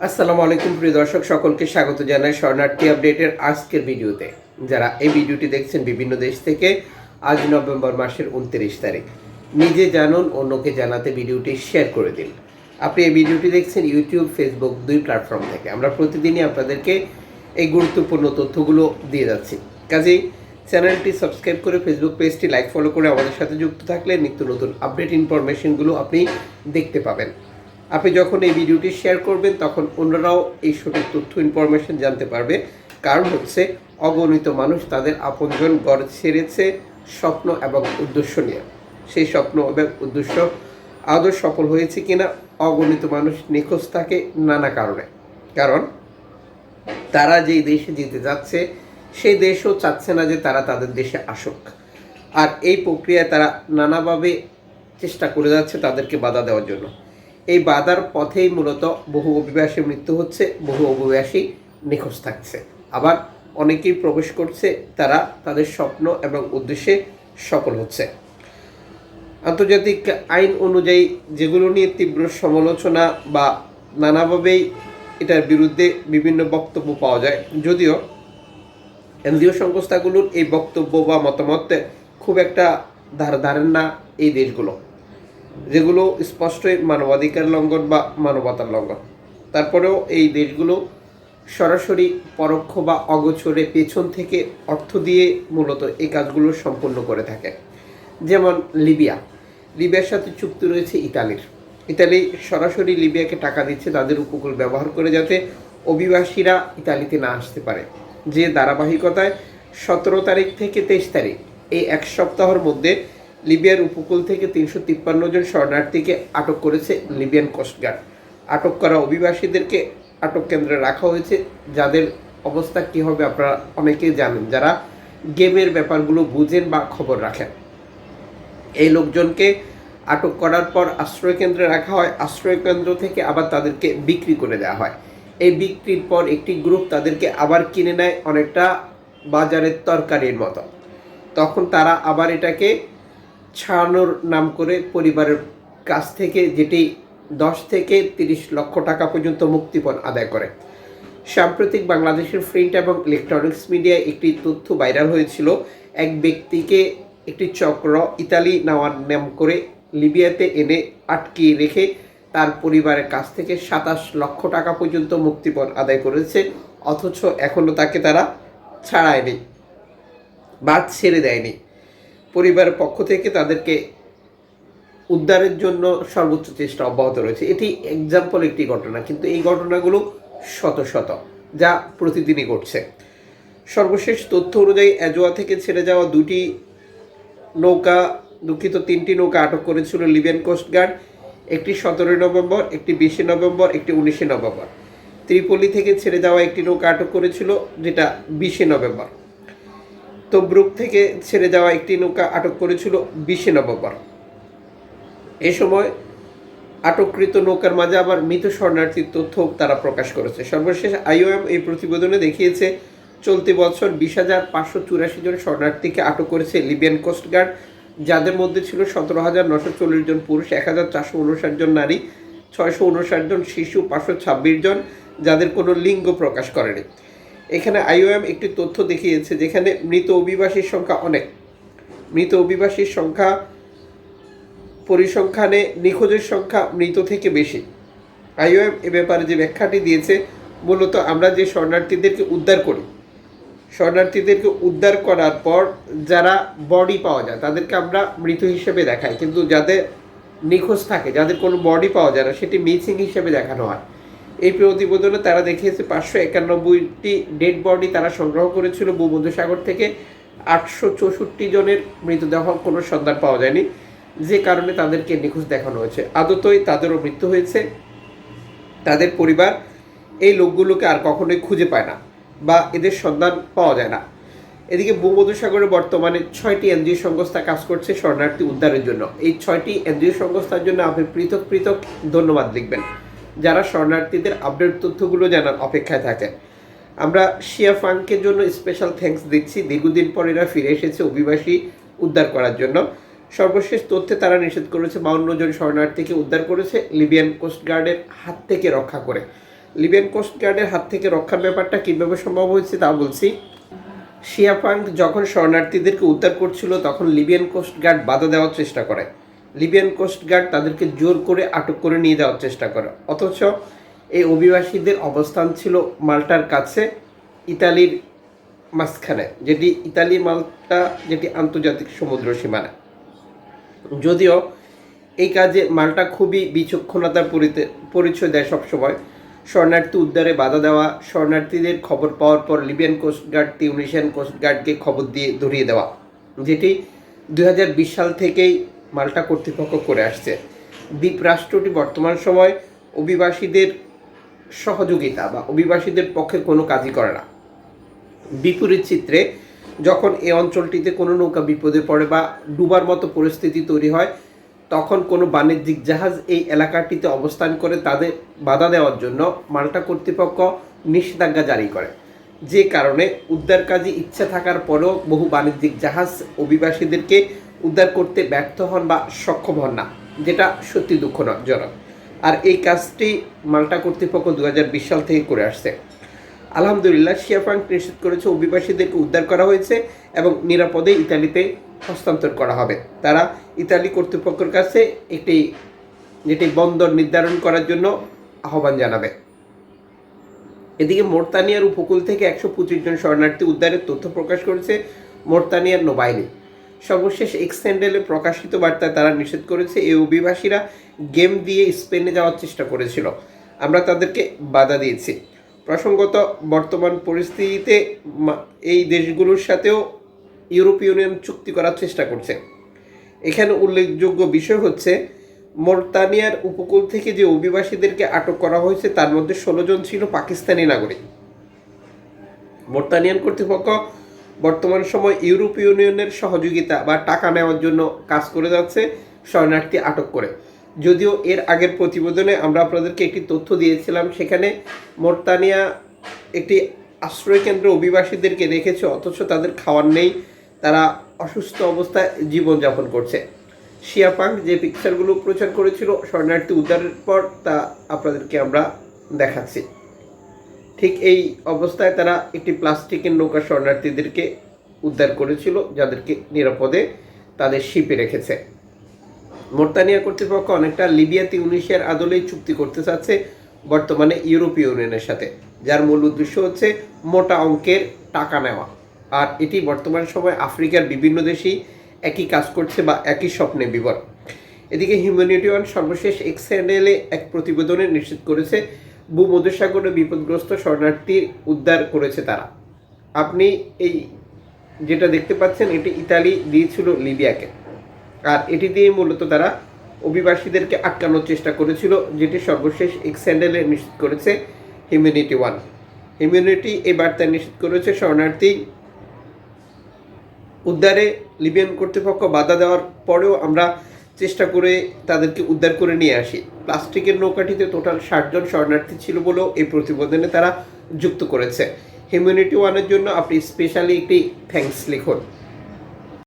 আসসালামু আলাইকুম, প্রিয় দর্শক, সকলকে স্বাগত জানাই শরণার্থী আপডেটের আজকের ভিডিওতে। যারা এই ভিডিওটি দেখছেন বিভিন্ন দেশ থেকে, আজ নভেম্বর মাসের উনত্রিশ তারিখ। নিজে জানুন, অন্যকে জানাতে ভিডিওটি শেয়ার করে দিন। আপনি এই ভিডিওটি দেখছেন ইউটিউব, ফেসবুক, দুই প্ল্যাটফর্ম থেকে। আমরা প্রতিদিনই আপনাদেরকে এই গুরুত্বপূর্ণ তথ্যগুলো দিয়ে যাচ্ছি। কাজেই চ্যানেলটি সাবস্ক্রাইব করে ফেসবুক পেজটি লাইক, ফলো করে আমাদের সাথে যুক্ত থাকলে নিত্য নতুন আপডেট, ইনফরমেশনগুলো আপনি দেখতে পাবেন। আপনি যখন এই ভিডিওটি শেয়ার করবেন, তখন অন্যরাও এই সঠিক তথ্য ইনফরমেশন জানতে পারবে। কারণ হচ্ছে, অগণিত মানুষ তাদের আপনজন গড় ছেড়েছে স্বপ্ন এবং উদ্দেশ্য নিয়ে। সেই স্বপ্ন এবং উদ্দেশ্য আদৌ সফল হয়েছে কিনা, অগণিত মানুষ নিখোঁজ থাকে নানা কারণে। কারণ, তারা যেই দেশে যেতে যাচ্ছে, সেই দেশও চাচ্ছে না যে তারা তাদের দেশে আসুক। আর এই প্রক্রিয়ায় তারা নানাভাবে চেষ্টা করে যাচ্ছে তাদেরকে বাধা দেওয়ার জন্য। এই বাধার পথেই মূলত বহু অভিবাসী মৃত্যু হচ্ছে, বহু অভিবাসী নিখোঁজ থাকছে। আবার অনেকেই প্রবেশ করছে, তারা তাদের স্বপ্ন এবং উদ্দেশ্যে সফল হচ্ছে। আন্তর্জাতিক আইন অনুযায়ী যেগুলো নিয়ে তীব্র সমালোচনা বা নানাভাবেই এটার বিরুদ্ধে বিভিন্ন বক্তব্য পাওয়া যায়, যদিও এনজিও সংস্থাগুলোর এই বক্তব্য বা মতামত খুব একটা ধার ধারেন না এই দেশগুলো। যেগুলো স্পষ্টই মানবাধিকার লঙ্ঘন বা মানবতার লঙ্ঘন। তারপরেও এই দেশগুলো সরাসরি পরোক্ষ বা অগোচরে পেছন থেকে অর্থ দিয়ে মূলত এই কাজগুলো সম্পন্ন করে থাকে। যেমন লিবিয়া। লিবিয়ার সাথে চুক্তি রয়েছে ইতালির। ইতালি সরাসরি লিবিয়াকে টাকা দিচ্ছে তাদের উপকূল ব্যবহার করে যাতে অভিবাসীরা ইতালিতে না আসতে পারে। যে ধারাবাহিকতায় সতেরো তারিখ থেকে তেইশ তারিখ, এই এক সপ্তাহের মধ্যে লিবিয়ার উপকূল থেকে তিনশো তিপ্পান্ন জন শরণার্থীকে আটক করেছে লিবিয়ান কোস্টগার্ড আটক করা অভিবাসীদেরকে আটক কেন্দ্রে রাখা হয়েছে। যাদের অবস্থা কী হবে আপনারা অনেকেই জানেন, যারা গেমের ব্যাপারগুলো বুঝেন বা খবর রাখেন। এই লোকজনকে আটক করার পর আশ্রয় কেন্দ্রে রাখা হয়। আশ্রয় কেন্দ্র থেকে আবার তাদেরকে বিক্রি করে দেওয়া হয়। এই বিক্রির পর একটি গ্রুপ তাদেরকে আবার কিনে নেয়, অনেকটা বাজারের তরকারির মতো। তখন তারা আবার এটাকে ছাড়ানোর নাম করে পরিবারের কাছ থেকে যেটি দশ থেকে তিরিশ লক্ষ টাকা পর্যন্ত মুক্তিপণ আদায় করে। সাম্প্রতিক বাংলাদেশের প্রিন্ট এবং ইলেকট্রনিক্স মিডিয়ায় একটি তথ্য ভাইরাল হয়েছিল। এক ব্যক্তিকে একটি চক্র ইতালি নেওয়ার নাম করে লিবিয়াতে এনে আটকিয়ে রেখে তার পরিবারের কাছ থেকে সাতাশ লক্ষ টাকা পর্যন্ত মুক্তিপণ আদায় করেছে, অথচ এখনও তাকে তারা ছাড়ায়নি বা ছেড়ে দেয়নি। পরিবারের পক্ষ থেকে তাদেরকে উদ্ধারের জন্য সর্বোচ্চ চেষ্টা অব্যাহত রয়েছে। এটি এক্সাম্পল একটি ঘটনা, কিন্তু এই ঘটনাগুলো শত শত, যা প্রতিদিনই ঘটছে। সর্বশেষ তথ্য অনুযায়ী অ্যাজোয়া থেকে ছেড়ে যাওয়া দুটি নৌকা, দুঃখিত তিনটি নৌকা আটক করেছিল লিবিয়ান কোস্টগার্ড একটি সতেরোই নভেম্বর, একটি বিশে নভেম্বর, একটি উনিশে নভেম্বর। ত্রিপলি থেকে ছেড়ে যাওয়া একটি নৌকা আটক করেছিল, যেটা বিশে নভেম্বর। তব্রুক থেকে ছেড়ে যাওয়া একটি নৌকা আটক করেছিল বিশে নভেম্বর। এ সময় আটককৃত নৌকার মাঝে আবার মৃত শরণার্থীর তথ্য তারা প্রকাশ করেছে। সর্বশেষ আইওএম এই প্রতিবেদনে দেখিয়েছে, চলতি বছর বিশ হাজার পাঁচশো চুরাশি জন শরণার্থীকে আটক করেছে লিবিয়ান কোস্টগার্ড যাদের মধ্যে ছিল সতেরো হাজার নশো চল্লিশ জন পুরুষ, এক হাজার চারশো উনষাট জন নারী, ছয়শো উনষাট জন শিশু, পাঁচশো ছাব্বিশ জন, যাদের কোনো লিঙ্গ প্রকাশ করেনি। এখানে আইওএম একটি তথ্য দেখিয়েছে যেখানে মৃত অভিবাসীর সংখ্যা অনেক। মৃত অভিবাসীর সংখ্যা পরিসংখ্যানে নিখোঁজের সংখ্যা মৃত থেকে বেশি। আইওএম এ ব্যাপারে যে ব্যাখ্যাটি দিয়েছে, মূলত আমরা যে শরণার্থীদেরকে উদ্ধার করি, শরণার্থীদেরকে উদ্ধার করার পর যারা বডি পাওয়া যায়, তাদেরকে আমরা মৃত হিসেবে দেখাই। কিন্তু যাদের নিখোঁজ থাকে, যাদের কোনো বডি পাওয়া যায় না, সেটি মিসিং হিসেবে দেখানো হয়। এই প্রতিবেদনে তারা দেখিয়েছে পাঁচশো একানব্বইটি ডেড বডি তারা সংগ্রহ করেছিল ভূমধ্যসাগর থেকে আটশো চৌষট্টি জনের মৃতদেহ, কোনো সন্ধান পাওয়া যায়নি। যে কারণে তাদেরকে নিখোঁজ দেখানো হয়েছে। আদতই তাদেরও মৃত্যু হয়েছে। তাদের পরিবার এই লোকগুলোকে আর কখনোই খুঁজে পায় না বা এদের সন্ধান পাওয়া যায় না। এদিকে ভূমধ্যসাগরে বর্তমানে ছয়টি এনজিও সংস্থা কাজ করছে শরণার্থী উদ্ধারের জন্য। এই ছয়টি এনজিও সংস্থার জন্য আপনি পৃথক পৃথক ধন্যবাদ লিখবেন। যারা শরণার্থীদের আপডেট তথ্যগুলো জানার অপেক্ষায় থাকে আমরা শিয়া ফাংকের জন্য স্পেশাল থ্যাঙ্কস দিচ্ছি। দীর্ঘদিন পর এরা ফিরে এসেছে অভিবাসী উদ্ধার করার জন্য। সর্বশেষ তথ্যে তারা নিষেধ করেছে, বাউন্ন জন শরণার্থীকে উদ্ধার করেছে লিবিয়ান কোস্টগার্ডের হাত থেকে রক্ষা করে। লিবিয়ান কোস্ট গার্ডের হাত থেকে রক্ষার ব্যাপারটা কীভাবে সম্ভব হয়েছে তা বলছি। শিয়াফাং যখন শরণার্থীদেরকে উদ্ধার করছিল, তখন লিবিয়ান কোস্ট গার্ড বাধা দেওয়ার চেষ্টা করে। লিবিয়ান কোস্ট গার্ড তাদেরকে জোর করে আটক করে নিয়ে যাওয়ার চেষ্টা করে। অথচ এই অভিবাসীদের অবস্থান ছিল মাল্টার কাছে, ইতালির মাঝখানে, যেটি ইতালি, মাল্টা, যেটি আন্তর্জাতিক সমুদ্র সীমানা। যদিও এই কাজে মাল্টা খুবই বিচক্ষণতার পরিচয় দেয় সবসময়। শরণার্থী উদ্ধারে বাধা দেওয়া, শরণার্থীদের খবর পাওয়ার পর লিবিয়ান কোস্টগার্ড তিউনিশিয়ান কোস্টগার্ডকে খবর দিয়ে, ধরিয়ে দেওয়া, যেটি দু হাজার বিশ সাল থেকেই মাল্টা কর্তৃপক্ষ করে আসছে। দ্বীপ রাষ্ট্রটি বর্তমান সময় অভিবাসীদের সহযোগিতা বা অভিবাসীদের পক্ষে কোনো কাজই করে না। বিপরীত চিত্রে যখন এই অঞ্চলটিতে কোনো নৌকা বিপদে পড়ে বা ডুবার মতো পরিস্থিতি তৈরি হয়, তখন কোনো বাণিজ্যিক জাহাজ এই এলাকাটিতে অবস্থান করে তাদের বাধা দেওয়ার জন্য মাল্টা কর্তৃপক্ষ নিষেধাজ্ঞা জারি করে। যে কারণে উদ্ধার কাজে ইচ্ছা থাকার পরেও বহু বাণিজ্যিক জাহাজ অভিবাসীদেরকে উদ্ধার করতে ব্যর্থ হন বা সক্ষম হন না, যেটা সত্যি দুঃখজনক। আর এই কাজটি মাল্টা কর্তৃপক্ষ দু হাজার বিশ সাল থেকে করে আসছে। আলহামদুলিল্লাহ শিয়াফাং নিশ্চিত করেছে অভিবাসীদেরকে উদ্ধার করা হয়েছে এবং নিরাপদে ইতালিতে হস্তান্তর করা হবে। তারা ইতালি কর্তৃপক্ষের কাছে একটি, যেটি বন্দর নির্ধারণ করার জন্য আহ্বান জানাবে। এদিকে মোরতানিয়ার উপকূল থেকে একশো পঁচিশ জন শরণার্থী উদ্ধারের তথ্য প্রকাশ করেছে মোরতানিয়ার নৌবাহিনী সর্বশেষ এক্সটেন্ডেলে প্রকাশিত বার্তায় তারা নিষেধ করেছে, এই অভিবাসীরা গেম দিয়ে স্পেনে যাওয়ার চেষ্টা করেছিল। আমরা তাদেরকে বাধা দিয়েছি। প্রসঙ্গত, বর্তমান পরিস্থিতিতে এই দেশগুলোর সাথেও ইউরোপীয় ইউনিয়ন চুক্তি করার চেষ্টা করছে। এখানে উল্লেখযোগ্য বিষয় হচ্ছে, মোরতানিয়ার উপকূল থেকে যে অভিবাসীদেরকে আটক করা হয়েছে, তার মধ্যে ষোলো জন ছিল পাকিস্তানি নাগরিক। মোরতানিয়ান কর্তৃপক্ষ বর্তমান সময় ইউরোপীয় ইউনিয়নের সহযোগিতা বা টাকা নেওয়ার জন্য কাজ করে যাচ্ছে শরণার্থী আটক করে। যদিও এর আগের প্রতিবেদনে আমরা আপনাদেরকে একটি তথ্য দিয়েছিলাম, সেখানে মোরতানিয়া একটি আশ্রয়কেন্দ্র অভিবাসীদেরকে রেখেছে, অথচ তাদের খাওয়ার নেই, তারা অসুস্থ অবস্থায় জীবনযাপন করছে। শিয়াপাং যে পিকচারগুলো প্রচার করেছিল, শরণার্থী উদ্ধারের পর তা আপনাদেরকে আমরা দেখাচ্ছি। ঠিক এই অবস্থায় তারা একটি প্লাস্টিকের নৌকা শরণার্থীদেরকে উদ্ধার করেছিল, যাদেরকে নিরাপদে তাদের শিপে রেখেছে। মোরতানিয়া কর্তৃপক্ষ অনেকটা লিবিয়া তিউনিশিয়ার আদলেই চুক্তি করতে চাচ্ছে বর্তমানে ইউরোপীয় ইউনিয়নের সাথে, যার মূল উদ্দেশ্য হচ্ছে মোটা অঙ্কের টাকা নেওয়া। আর এটি বর্তমান সময় আফ্রিকার বিভিন্ন দেশেই একই কাজ করছে বা একই স্বপ্নে বিবর এদিকে হিউম্যানিটি ওয়ান সর্বশেষ এক্সএনএলে এক প্রতিবেদনে নিশ্চিত করেছে ভূমধ্যসাগরে বিপদগ্রস্ত শরণার্থী উদ্ধার করেছে তারা। আপনি এই যেটা দেখতে পাচ্ছেন, এটি ইতালি দিয়েছিল লিবিয়াকে। আর এটি দিয়ে মূলত তারা অভিবাসীদেরকে আটকানোর চেষ্টা করেছিল, যেটি সর্বশেষ এক্সেন্ডেলে নিশ্চিত করেছে হিউম্যানিটি ওয়ান। হিউম্যানিটি এই বার্তায় নিশ্চিত করেছে, শরণার্থী উদ্ধারে লিবিয়ান কর্তৃপক্ষ বাধা দেওয়ার পরেও আমরা চেষ্টা করে তাদেরকে উদ্ধার করে নিয়ে আসি। প্লাস্টিকের নৌকাটিতে টোটাল ষাটজন শরণার্থী ছিল বলেও এই প্রতিবেদনে তারা যুক্ত করেছে। হিউম্যানিটি ওয়ানের জন্য আপনি স্পেশালি একটি থ্যাংকস লিখুন।